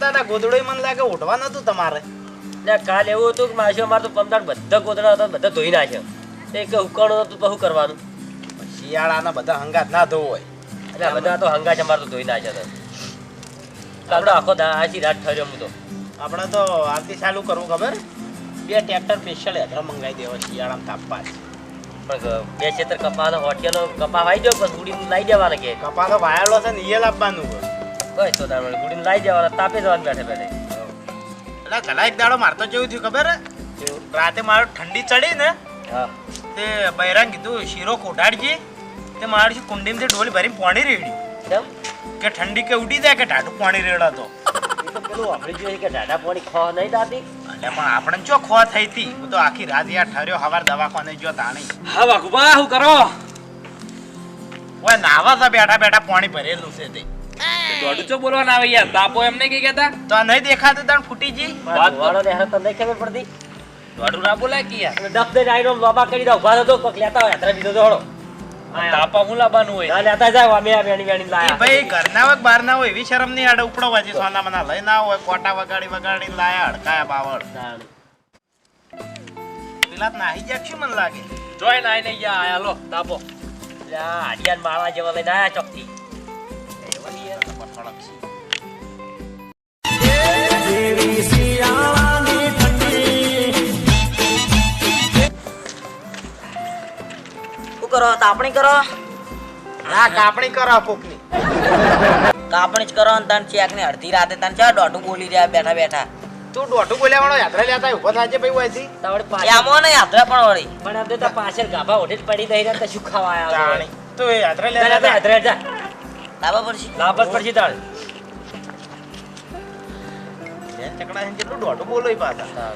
હતા ને ગોદડોય મને લાગે ઉઠવા નતું તમારે. ને કાલ એવું હતું કે માસી અમારે તો પમદાર બધા ગોદડા હતા બધા ધોઈ નાખ્યા. એ કે ઉકાળો હતું શું કરવાનું? શિયાળાના બધા હંગાત ના ધોવો હોય એટલે બધા તો હંગાત અમારે તો ધોઈ નાખ્યા હતા. આપણો આખો દા આછી રાત ઠર્યો હું તો. આપણે તો આરતી ચાલુ કરવું ખબર? બે ટ્રેક્ટર સ્પેશિયલ હેદરા મંગાવી દેવા શિયાળામાં તાપવા પણ બે છેતર કપાનો હોટેલો કપા વાઈ દો બસ ઉડીને લાઈ દેવાના કે? કપા તો વાયેલો છે ને એ લાવવાનું કઈ તો તાર ઉડીને લાઈ દેવાના તાપે જવાનું બેઠે બેઠે. એટલે કલા એક દાડો મારતો જેવું થયું ખબર હે? રાતે મારો ઠંડી ચડી ને હા. તે બૈરાને કીધું શીરો કોટાડજે તે મારી કુંડીમાંથી ડોલી ભરીને પાણી રેડી કે ઠંડી કે ઉડી જાય કે ટાઢું પાણી રેડાતો. તો પેલું વાપરી જોઈએ કે ઢાઢા પાણી ખો નહીં દાતી? એટલે પણ આપણે જો ખો થઈ હતી? હું તો આખી રાત યાર ઠર્યો હવાર દવાખાને જો તાણી હા વાઘુબા હું કરો? ઓય નાવા બેઠા બેઠા પાણી ભરેલું છે તે. દોઢું ચો બોલવા ના આવે યાર. તાપો એમ નહીં કઈ કહેતા? તો આ નહીં દેખાતું તણ ફૂટી જી વાત વાળો ને તો તમને ખબર પડતી. દોડું ના બોલાય કે યાર? ડબ દે આઈરો લોબા કરી દો ઊભા થતો કોક લેતા હોય યાત્રા બીજો દોડો તાપા હું લાવવાનું હોય? ના લેતા જાવ અમે આ બેણી બેણી લાયા. ભાઈ ઘરના વગ બાર ના હોય એવી શરમ નહીં આડે ઉપડો વાજી સોના મના લઈ ના હોય કોટા વગાડી વગાડી લાયા હડકાયા બાવળ. પેલા નાહી જાય શું મને લાગે? જોઈ ના નહીં યા આયા લો તાપો એટલે આ માળા જેવા લઈને આયા ચોકથી. કરો? તાપણી કરો? હા કાપણી કરો કોકની. કાપણી જ કરો ને તને ચેક ને અડધી રાતે તને ચા દોઢું બોલી રહ્યા બેઠા બેઠા? તું દોઢું બોલ્યા વાળો યાત્રા લેતા ઊભો થાજે ભાઈ વાયથી તાવડે પાછળ. ને યાત્રા પણ વળી. પણ આમ તો પાછળ ગાભા ઓઢે જ પડી દઈ રહ્યા શું ખાવા આયા તો એ યાત્રા લેતા યાત્રા જા. લાવવા પડશે. લાભ જ પડશે તાળ ચકડા છે જેટલું દોઢું બોલો પાછા.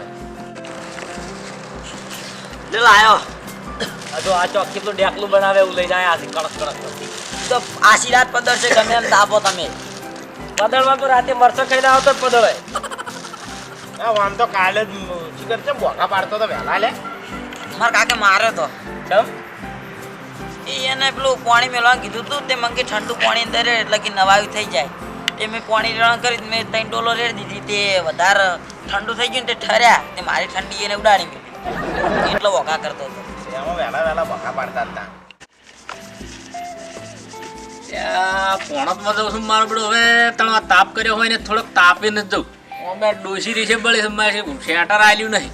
લે લાયો આ જો આ ચોકી પેલું ડેકલું બનાવે એવું લઈને આયા છે કડક કડક. તો આશીર્વાદ પદર છે ગમે એમ તાપો તમે. પદળમાં તો રાતે મરસો ખાઈને આવતો જ પદળે હા આમ તો કાલે જ ચીકર છે બોકા પાડતો તો વહેલા લે. મારા કાકે માર્યો તો. કેમ એ એને પેલું પાણી મેળવાનું કીધું તું તે મંગે ઠંડુ પાણી અંદર એટલે કે નવાયું થઈ જાય. તે મેં પાણી રણ કરી મેં ત્રણ ડોલો રેડી દીધી તે વધારે ઠંડુ થઈ ગયું ને તે ઠર્યા તે મારી ઠંડી એને ઉડાડી મેં એટલો વોકા કરતો હતો. એમાં વહેલા વહેલા વોકા પાડતા હતા. પોણતમાં જઉં છું મારો બધો હવે તણવા તાપ કર્યો હોય ને થોડોક તાપીને જ જઉં અમે ડોસી રીસે બળે છે મારે શેટર આલ્યું નહીં.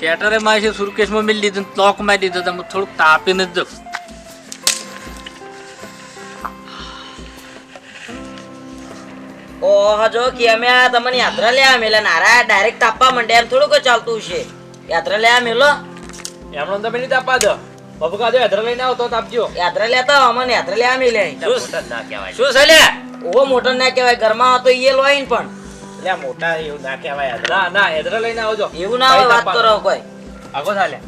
શેટરે મારે છે સુરકેશમાં મિલી દીધું લોકમાં દીધું તમે થોડુંક તાપીને જ જઉં ઓહો જો કે અમે આ તમને યાત્રા લેવા મેલા નારા ડાયરેક્ટ તાપવા માંડે એમ થોડું કોઈ ચાલતું છે યાત્રા લેવા મેલો એમનો તમે નહીં તાપવા દો. બબુકા દો યાત્રા લઈને આવો તો તાપજો યાત્રા લેતા અમને યાત્રા લેવા મેલે ના કહેવાય? શું છે લે? ઓહો મોટર ના કહેવાય. ઘરમાં તો એ લોઈન પણ. લે મોટા એવું ના કહેવાય યાત્રા. ના ના હેધર લઈને આવજો. એવું ના હોય વાત કરો કોઈ. આગો ચાલે.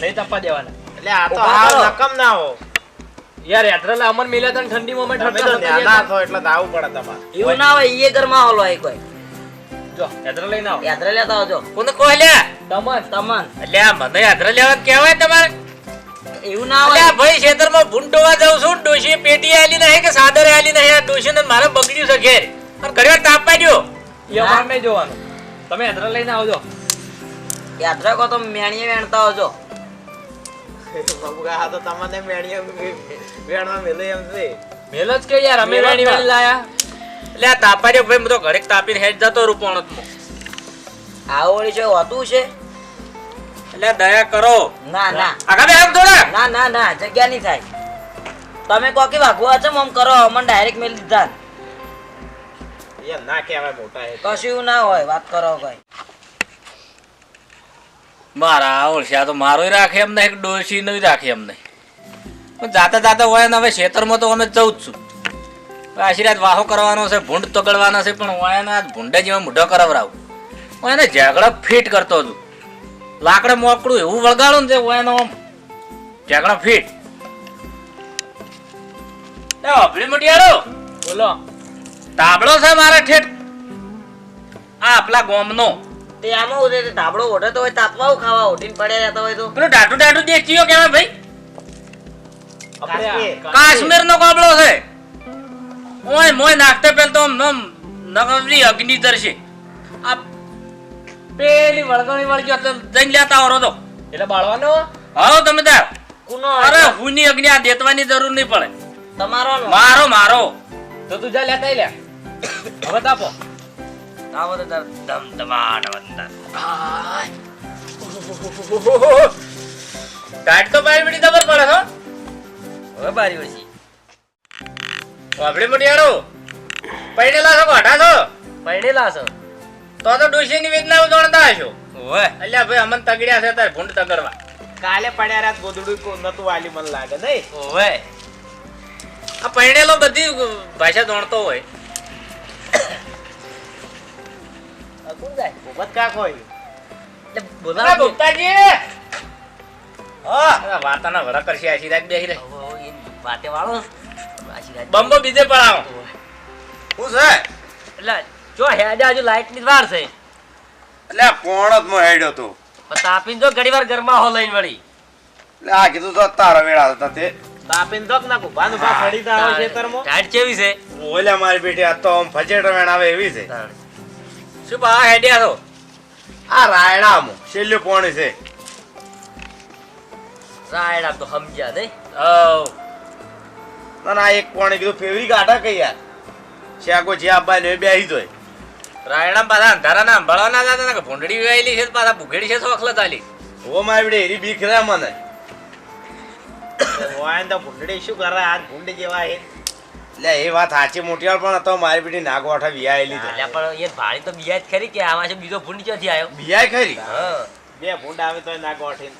નહીં તાપવા દેવાના. એટલે આ તો આ નકમ ના હો. યાર યાત્રા લે અમર મિલ્યા તને ઠંડી અમે ઠંડી ઠંડા નાના એટલે દાવ પડે તમારે. એવું ના હોય એ ઘરમાં હોલો હોય કોઈ. જો યાત્રા લઈને આવો. યાત્રા લેતા આવજો. કોને કહો લે? તમન. તમન. એટલે મને યાત્રા લેવા કહેવાય તમારે? એવું ના હોય. ભાઈ ખેતરમાં ભૂંડોવા જાઉં છું ડોશી પેટી આલી નહીં કે સાદર આલી નહીં આ ડોશી ને મારે બગડ્યું છે ઘેર. અને ઘરે તાપ પાડ્યો. એ અમારે નહીં જોવાનું. તમે યાત્રા લઈને આવજો. યાત્રા કહો તો મેણીએ વેણતા આવજો. તો તમને મેણીએ વેણવા મેલે એમ છે. મેલો જ કે યાર અમે વેણી વેણી લાયા. એટલે આ તાપા ભાઈ હું તો ઘરે તાપીને હેડ જતો રહું પોણતમાં. આવું છે હોતું છે? એટલે દયા કરો. ના ના. આગા બે આમ થોડા. ના ના ના જગ્યા નહીં થાય. તમે કહો કે વાગવા છો મમ કરો? અમને ડાયરેક્ટ મેલ દીધા. યાર ના કહેવાય મોટા એ. કશું એવું ના હોય વાત કરો કોઈ. મારા ઓળખ્યા તો મારો રાખે એમ નહીં ડોસી નહીં રાખે એમ નહીં. પણ જાતા જાતા હોય ને હવે ખેતરમાં તો અમે જવું જ છું આશીર્વાદ વાહો કરવાનો છે ભૂંડ તગડવાનો છે પણ હું એને આ ભૂંડે જેવા મૂઢો કરાવરાવું હું એને ઝઘડો ફિટ કરતો હતો લાકડે મોકડું એવું વળગાડું ને છે હું એનો ઝઘડો ફિટ. અભળી મટિયાળો બોલો. તાબડો છે મારે ઠેઠ. આ આપલા ગોમનો. તે આમાં ઉડે તે ધાબળો ઓઢતો હોય તાપવા ખાવા ઓઢીને પડ્યા રહેતા હોય તો. પેલું ટાટુ ટાટુ ચિયો કેવાય ભાઈ? કાશ્મીર. નો કોબળો છે. ઓય મોય નાખતે પેલ તો આમ આમ અગ્નિ દર્શે આ પેલી વળગણી વળગ્યો તો જઈને લેતા આવરો તો. એટલે બાળવાનો? હાલો તમે તાર કુનો અરે હુની અગ્નિ આ દેતવાની જરૂર નહીં પડે. તમારો મારો મારો. તો તું જા લેતા લે. હવે તાપો. આવો તો તાર ધમ ધમાટ વંદન ટાઈટ તો પાઈ બડી ખબર પડે છો હવે બારી વળસી વાપડી મટિયાળો પૈણેલા છો કોઠા છો? પૈણેલા છો. તો તો ડોશીની વેદના જોણતા હશો. ઓય અલ્યા ભાઈ અમન તગડ્યા છે તાર ભૂંડ તગડવા. કાલે પડ્યા રાત ગોદડું કો નતું વાલી મન લાગે નહીં? ઓય આ પૈણેલો બધી ભાષા જોણતો હોય. કોણ જાય? ભૂપત કાક હોય. એટલે બોલાવો ભૂપતાજી! હા. વાતાના વડા કરશે આશી રાત બેસી રહે. વાતે વાળો આશીર્વાદ બંબો બીજે પડાવો શું છે? એટલે જો હેડે હજુ લાઈટની જ વાર છે. એટલે કોણ પોણતમાં હેડ્યો તું? તાપીન જો ઘડી વાર ઘરમાં હો લઈને વળી. એટલે આ કીધું તો તારા વેળા હતા તે. તાપીન તો ના કુભાનું ભા ફરી તા આવે તરમો ટાઈટ કેવી છે? ઓલે મારી બેટી આ તો આમ ફજેટ વેણ આવે એવી છે. શું બા હેડ્યા છો? આ રાયડામાં છેલ્લું પોણી છે. રાયડા તો સમજ્યા નહીં. હવ. ના ના એક પોણી કીધું ફેવરી કાઢા કઈ યાર. શાકો જે આબા ને બેહી જોય. રાયડા પાછા અંધારા ના હતા ને કે ભૂંડડી વેવાયેલી છે પાછા ભૂખેડી છે તો અખલત આલી ઓ મારી એરી બીખરા મને. મને વાયન તો ભૂંડડી શું કરે? આ ભૂંડી જેવા હે એટલે એ વાત સાચી મોટી પણ હતો મારી બેટી નાગ વાઠા વિયાયેલી એટલે પણ એ ભાડી તો બીજા જ ખરી કે આમાં છે બીજો ભૂંડ ક્યાંથી આવ્યો? બિયાય ખરી? હા. બે ભૂંડ આવે તો નાગ વાઠી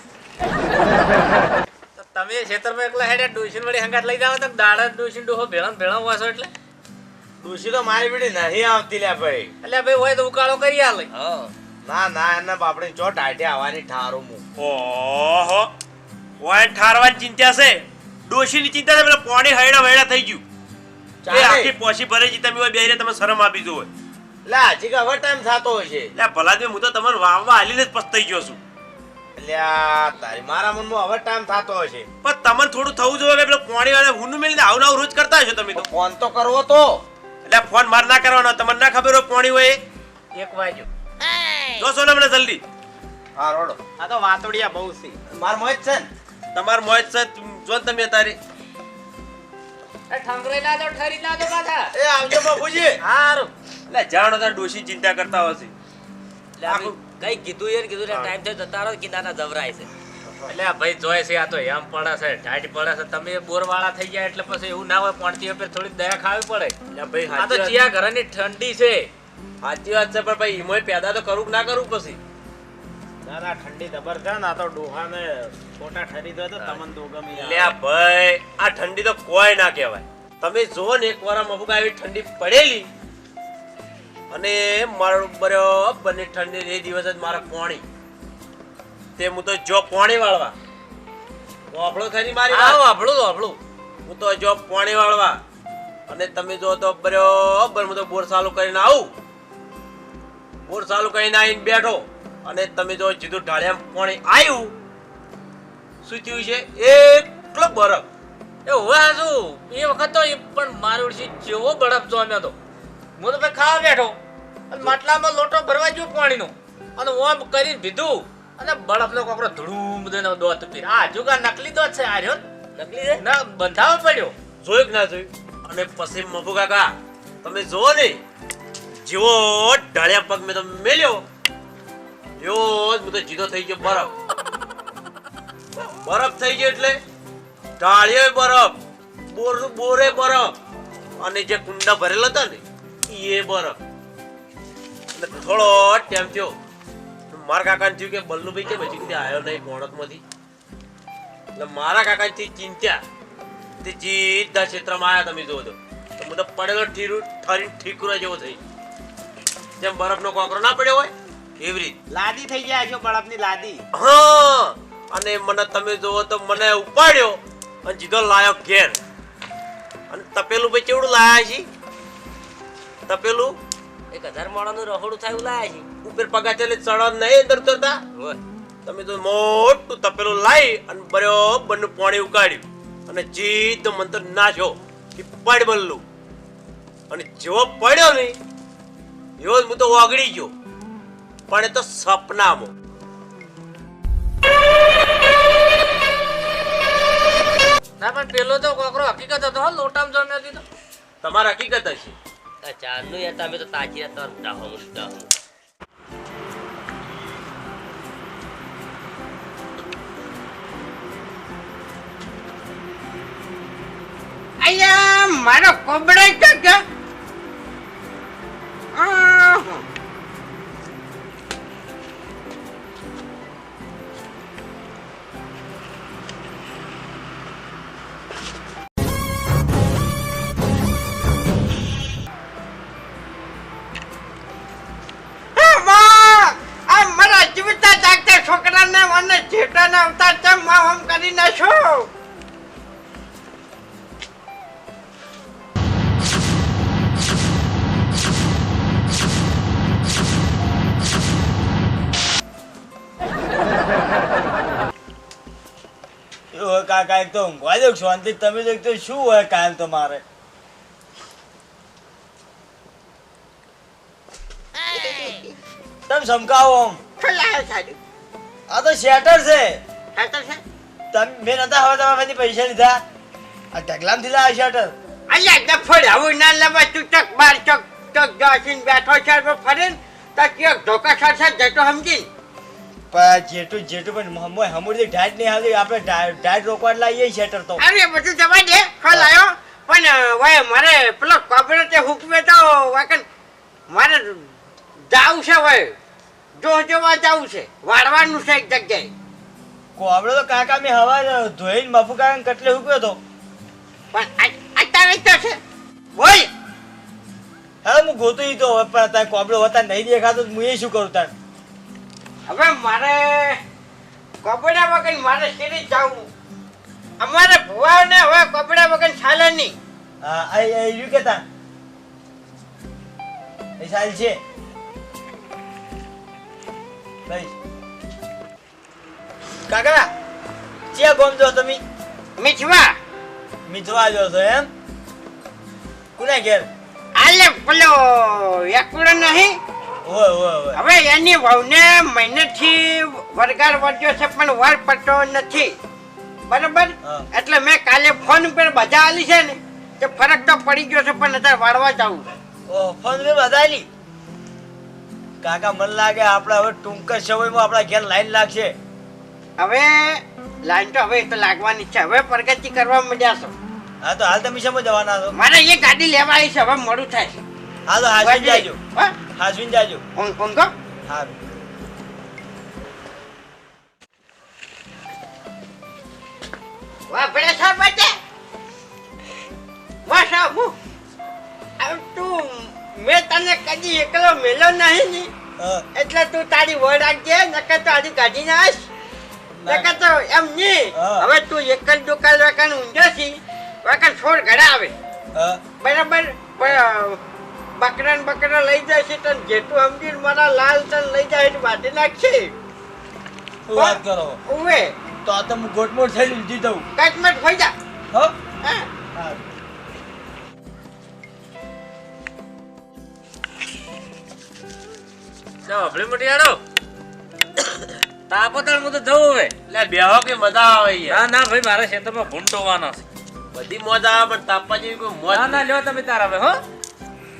તો તમે ખેતરમાં એકલા હેડે ડોશીન વળી હંગાત લઈ જાવ તો દાડા ડોશીન ડોહો ભેળા ભેળા વાસો એટલે? દોષી તો મારી બેટી નહીં આવતી લે ભાઈ. એટલે ભાઈ હોય તો ઉકાળો કરી આલે. હા. ના ના એના બાપડે ચો ટાઢે આવવાની ઠારું મુ. ઓહો. હોય ઠારવાની ચિંતા છે. ડોશીની ચિંતા છે પેલા પોણી હૈડા વૈડા થઈ ગયું. એ ચાલે. આખી પોસી ભરે છે તમે બેહીને તમે શરમ આપી જો લે હજી કે હવે ટાઈમ થતો હશે. એટલે ભલા દે હું તો તમને વાવવા હાલીને જ પસ્તાઈ ગયો છું. લ્યા તારી મારા મનમાં હવે ટાઈમ થતો હશે. પણ તમને થોડું થવું જોઈએ પેલો પોણી વાળા હુંનું મેલીને આવું ને આવું રોજ કરતા હશો તમે તો. ફોન તો કરવો તો. એટલે ફોન માર ના કરવાનો તમને ના ખબર હોય પોણી હોય એક વાગ્યો. જોશો ને મને જલ્દી. હા રોડો. આ તો વાતોડિયા બહુ છે. માર મોજ છે ને? તમાર મોજ છે જો તમે તારી ઠંગરાઈ ના દો ઠરી ના દો પાછા. એ આવજો બાપુજી. હારું. એટલે જાણો તાર ડોશી ચિંતા કરતા હશે એટલે કઈ કીધું યાર કીધું ને ટાઈમ થયો જતા રહો કિનારા જવરાય છે. એટલે ભાઈ જોય છે આ તો એમ પડે છે ઢાઢ પડે છે. તમે બોરવાળા થઈ ગયા એટલે પછી એવું ના હોય પોણતી ઉપર થોડી દયા ખાવી પડે. એટલે ભાઈ આ તો ચિયા ઘરની ઠંડી છે. સાચી વાત છે પણ ભાઈ ઈમોય પેદા તો કરું કે ના કરું પછી? ના ના ઠંડી જબર છે ને આ તો ડોહાને ફોટા ઠરી દો તો તમને તો ગમી લે ભાઈ આ ઠંડી તો કોઈ ના કહેવાય. તમે જો ને એકવાર અમુક આવી ઠંડી પડેલી અને મારું બને ઠંડી એ દિવસ જ મારા પોણી તે હું તો જો પોણી વાળવા. વાપડો ખરી મારી આપણું આપણું હું તો જો પોણી વાળવા. અને તમે જો તો બરાબર હું તો બોર ચાલુ કરીને આવું. બોર ચાલુ કરીને આવીને બેઠો. અને તમે જો જીધું ઢાળિયા પાણી આવ્યું શું થયું છે? એટલો બરફ. એ હોય શું એ વખત તો એ પણ મારું છે જેવો બરફ જોમ્યો તો હું તો ભાઈ ખાવા બેઠો. અને માટલામાં લોટો ભરવા ગયો પાણીનો. અને ઓમ કરીને પીધું અને બરફનો કોકરો ધૂમ દઈને દોત પીર આ જુગા નકલી દોત છે આ રહ્યો નકલી છે? ના બંધાવો પડ્યો. જોયું કે ના જોયું? અને પછી મફુ કાકા તમે જોવો ને જેવો ઢાળિયા પગ મેં તો મેલ્યો. એવો જ બધો તો થઈ ગયો, બરફ. બરફ થઈ ગયો એટલે ઢાળિયો બરફ બોર બોરે બરફ, અને જે કુંડા ભરેલા હતા ને એ બરફ. એટલે થોડો ટાઈમ થયો. મારા કાકાને થયું કે બલ્લુભાઈ કે પછી સુધી આવ્યો નહીં પોણતમાંથી એટલે મારા કાકાથી ચિંત્યા તે સીધા ક્ષેત્રમાં આવ્યા તમે જોવો તો. હું પડેલો ઠીરું ઠરી ઠીકરા જેવો થઈ જેમ બરફનો કોકરો ના પડ્યો હોય એવી રીત? લાદી થઈ ગયા છો બળપની લાદી. હા અને મને તમે જોવો તો મને ઉપાડ્યો અને જીધો લાયો ઘેર. અને તપેલું ભાઈ કેવડું લાયા છે? તપેલું? એક હજાર માળાનું રહોડું થાય એવું લાયા છે. ઉપર પગા ચાલે ચડવા નહીં અંદર ઉતરતા તમે તો મોટું તપેલું લાવી અને બરોબરનું પાણી ઉકાળ્યું. અને જીત મંતર નાખ્યો કે પડ બલ્લું. અને જેવો પડ્યો નહીં એવો હું તો ઓગળી ગયો. પણ એ તો સપનામાં. ના પણ પેલો તો કોકરો હકીકત હતો હો લોટામ જમ્યો હતી તો. તમારે હકીકત હશે. આ ચારનું યાર તમે તો તાજી હતા ડાહો ડાહો અહીંયા મારો કોબડો તો કાકા એક તો ઊંઘવા જાઉં શાંતિ. તમે જો શું હોય કાયમ તમારે? તમે સમકાવો આમ. આ તો શેટર છે. તમે, મેં નતા હવે તમારા પાસેથી પૈસા લીધા? આ ઢગલામથી આ શેટર. અલ્યા ડફોડ આવું ના લેવા તું ચક, બાર ચક ચક, જોસીન બેઠો છે ફરે ને તો ક્યાંક ધોકા સાથે જતો સમજી પણ જેટલું જેટલું પણ મોય હમુરથી ઢાટ નહીં આવતી આપણે ઢાઢ રોકવા લાવીએ શેટર તો. અરે બધું જવા દે આવ્યો પણ વાય મારે પેલો કોબરો તે હુકમે તો વાકન મારે જાવું છે વાય. જો જોવા જાવું છે. વાળવાનું છે એક જગ્યાએ. કોબડો તો કાકા મેં હવા ધોઈને બાપુ કાકા કટલે ઉગ્યો તો. પણ અત્યારે તો છે. બોલ. હવે હું ગોતું તો પણ તારે કોબડો હતા નહીં દેખાતો હું એ શું કરું તાર? હવે મારે કપડા વગર મારે શેરી જવું? અમારે ભુવાને હવે કપડા વગર ચાલે નહીં. હા આ આ યુ કેતા એ સાલ છે. ભાઈ. કાકા ચિયા ગોમ જો તમે? મીઠવા. મિથવા જો છો એમ? કોને ઘેર? આલે પેલો એકડો નહીં? હવે એની વહુને મહિનેથી વરગાર વધ્યો છે પણ વર પડતો નથી. બરાબર? એટલે મેં કાલે ફોન ઉપર બધા આલી છે ને તે ફરક તો પડી ગયો છે પણ અત્યારે વાળવા જવું ફોન ફોન બધા આલી? કાકા મને લાગે આપણે હવે ટૂંક સમયમાં આપણા ઘેર લાઈન લાગશે. હવે લાઈન તો હવે તો લાગવાની છે. હવે પ્રગતિ કરવા મળ્યા છો. હા તો હાલ તમે સમજવાના જવાના છો? મારે એ ગાડી લેવા આવી છે હવે મોડું થાય છે. હા તો હાજર જાજો. હા? હાસવીન જાજો. ઓન ઓન કા? હા. વાહ પડે સાહેબ બાટે વાહ સાહેબ તું મેં તને કદી એકલો મેલો નહીં ની. એટલે તું તારી વડ રાખજે નકર તો હજુ કાઢી નાશ નકર તો એમ નહીં. હવે તું એકલ દુકાન વેકાન ઊંધો છી. વેકાન છોડ ઘડા આવે. બરાબર? પણ બકરા ને બકરા લઈ જાય છે તને જેટલું સમજીને મારા લાલ તને લઈ જાય એટલે વાટી નાખશે. શું વાત કરો? ઉવે. તો આ તો હું ગોટમોટ થઈને ઊંધી દઉં કટમટ હોય જા. હો? હા. હા આપણે મટિયાળો તાપો તાર હું તો જવું હવે. એટલે બેહો કે મજા આવે યાર ના ના ભાઈ મારા ખેતરમાં ભૂંટોવાનો છે. બધી મોજા આવે પણ તાપવા જેવી કોઈ મોજ ના ના લ્યો તમે તારા હવે હો.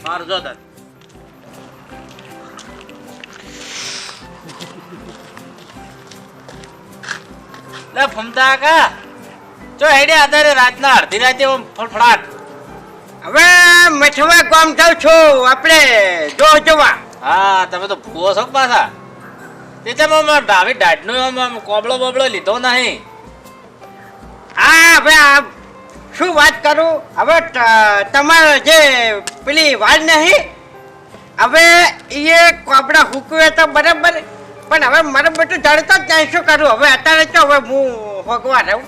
માર જો તાર. લે ફમતા કા જો હેડે આધારે રાતના અડધી રાતે ઓમ ફળફડાટ હવે મઠવા ગામ થાવ છું આપણે જો જોવા. હા તમે તો ભૂવો છો પાછા? તમે આમ ડાવી આમ કોબળો બોબળો લીધો નહીં. હા હવે આ શું વાત કરું? હવે તમારે જે પેલી વાળ નહીં હવે એ કોપડા હુકવે તો બરાબર પણ હવે મારે બધું જાણતો જ નહીં શું કરું? હવે અત્યારે તો હવે હું ભગવાન રહું.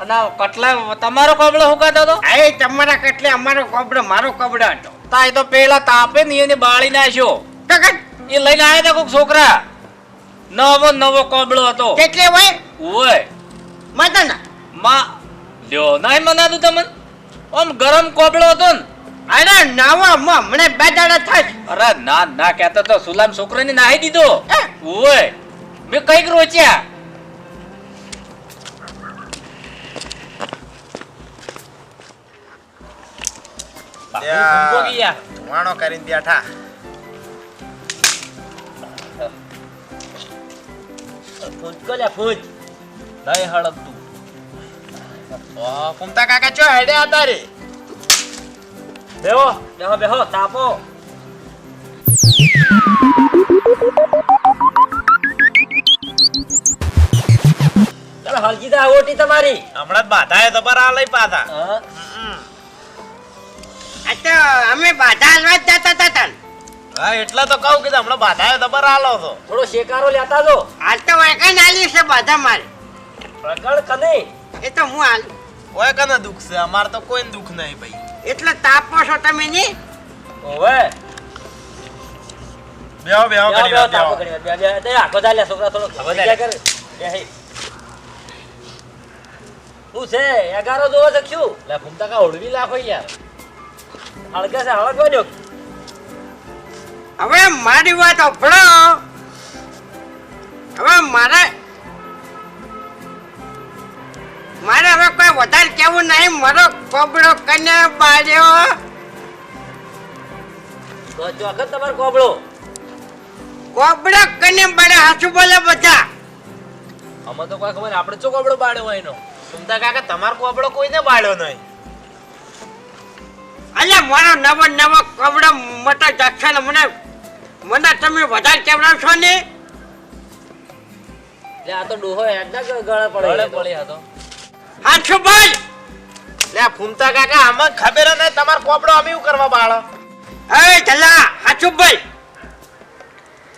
અને કટલા તમારો કોબડો હુકાતો હતો? એ તમારા કટલે અમારો કોબડો મારો કોબડો હતો. તા એ તો પેલા તાપે ને એને બાળી નાખ્યો. એ લઈને આવ્યા હતા કોઈક છોકરા. નવો નવો કોબળો હતો. કેટલે હોય? હોય. માતા ના માં લ્યો નાઈ મનાતું તમને? આમ ગરમ કોબળો હતો ને. અરે નવા હમણે બે દાડા થાય અરે ના ના કહેતો તો સુલામ છોકરાને નાહી દીધો? ઓય મેં કંઈક રોચ્યા. ધુમાડો કરીને બેઠા ફૂંચ કો લે ફૂંચ નહીં હળક તું ઓ કુમતા કાકા ચો હેડે હતા રે બેહો બેહો બેહો તાપો. ચાલો હલકી દા ઓટી તમારી. હમણાં જ બાધાએ તો પર આ લઈ પાછા. આ તો અમે બાધા હાલવા જ જતા હતા તાન. હા એટલે તો કહું કે હમણાં બાધાએ તો પર આલો છો. થોડો શેકારો લેતા જો. હાલ તો વેકન આલી છે બાધા મારી. પ્રગળ કને. એ તો હું હાલ. ઓય કને દુખ છે? અમાર તો કોઈ દુખ નહીં ભાઈ. એટલે તાપો છો તમે ની? ઓવે. બેહો બેહો કરી બેહો તાપો કરી બે બે તે આખો ચાલે છોકરા થોડો ચાલ્યા. કરે. બેહી શું છે? એગારો જોવો છે શું? લે ફૂમતા કા હોળવી લાખો યાર. હળગે છે હળગવા દો હવે મારી વાત અભળો કેવું નહીં મારો કોબળો કને બાજ્યો તો ચોખત તમારો કોબળો. કોબળો કને બાળ્યો હાચું બોલે બધા. અમે તો કોઈ ખબર આપણે ચો કોબળો હોય એનો? સુમતા કાકા તમારો કોબળો કોઈને બાળ્યો નહીં? અલ્યા મારો નવો નવો કોબળો મોટો ને મને મને તમે વધારે કેવડાવશો ને? લે આ તો ડોહો એકદમ ગળે પડે ગળે પડે આ તો. હાચું બોલ. લે ફૂમતા કાકા આમાં ખબર ને તમાર પોપડો અમે એવું કરવા બાળો. એ જલા હાચું ભાઈ.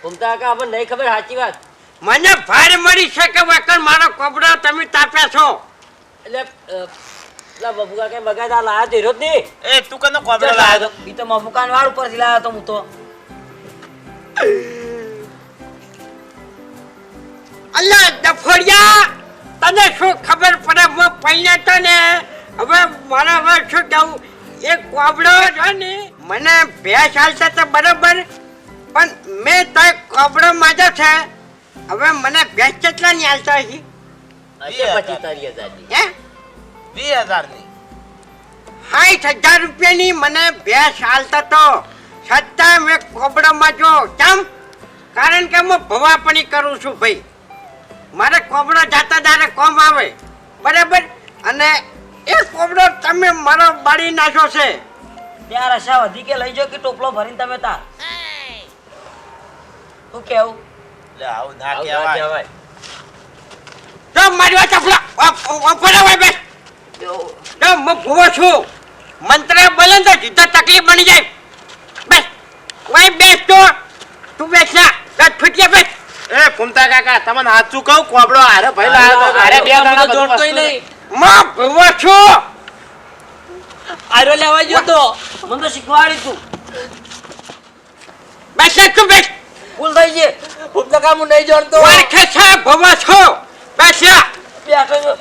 ફૂમતા કાકા આપણને નહીં ખબર સાચી વાત. મને ભાર મળી છે કે વકર મારો કોબડો તમે તાપ્યા છો? એટલે લા બબુકા કે બગાડા લાયા તો હીરો જ નહીં. એ તું કનો કોબડો લાવ્યો ઈ તો મફુકાન વાળ ઉપરથી લાવ્યો તો હું તો. અલ્લા ડફોડિયા તને શું ખબર પડે? હું પહેણ્યો ને. હવે મારે હવે શું કહું એ કોબડો છે ને મને ભેંસ હાલતા તો બરોબર પણ મેં તો કોબડો માજો છે. હવે મને ભેંસ કેટલા ની હાલતા હશે વીસ હજારની સાઠ હજાર રૂપિયાની મને ભેંસ હાલતા તો છતાં મેં કોબડો જો કેમ? કારણ કે હું ભવાપણી કરું છું ભાઈ. મારે કોબડો જાતા દારે કોમ આવે. બરાબર? અને એ કોબડો તમે મારો બાળી નાખ્યો છે. ત્યાં રસા વધી કે લઈ જાઓ કે ટોપલો ભરીને તમે તાર. શું કેવું? લે આવું ના કહેવાય. તો મારી વાત ચપલા ઓપડા હોય બે તો હું ભૂવો છું. મંત્ર બોલે તો સીધો તકલીફ બની જાય. બસ વાય બેસ તો. તું બેસ ના દસ ફૂટિયા બેસ એ ફૂમતા કાકા તમને સાચું કહું કોબડો હારે ભાઈ લાવ્યો તો હારે બે તો બધું જોડતોય નહીં. માં ભૂવો છો. આરો લેવા ગયો તો. મને તો શીખવાડી તું. બેસે તું બેસ ભૂલ થઈ ગઈ. ફૂમતા કાકા હું નહીં જાણતો. વારખે છે ભવા છો. બેસ્યા બેઠો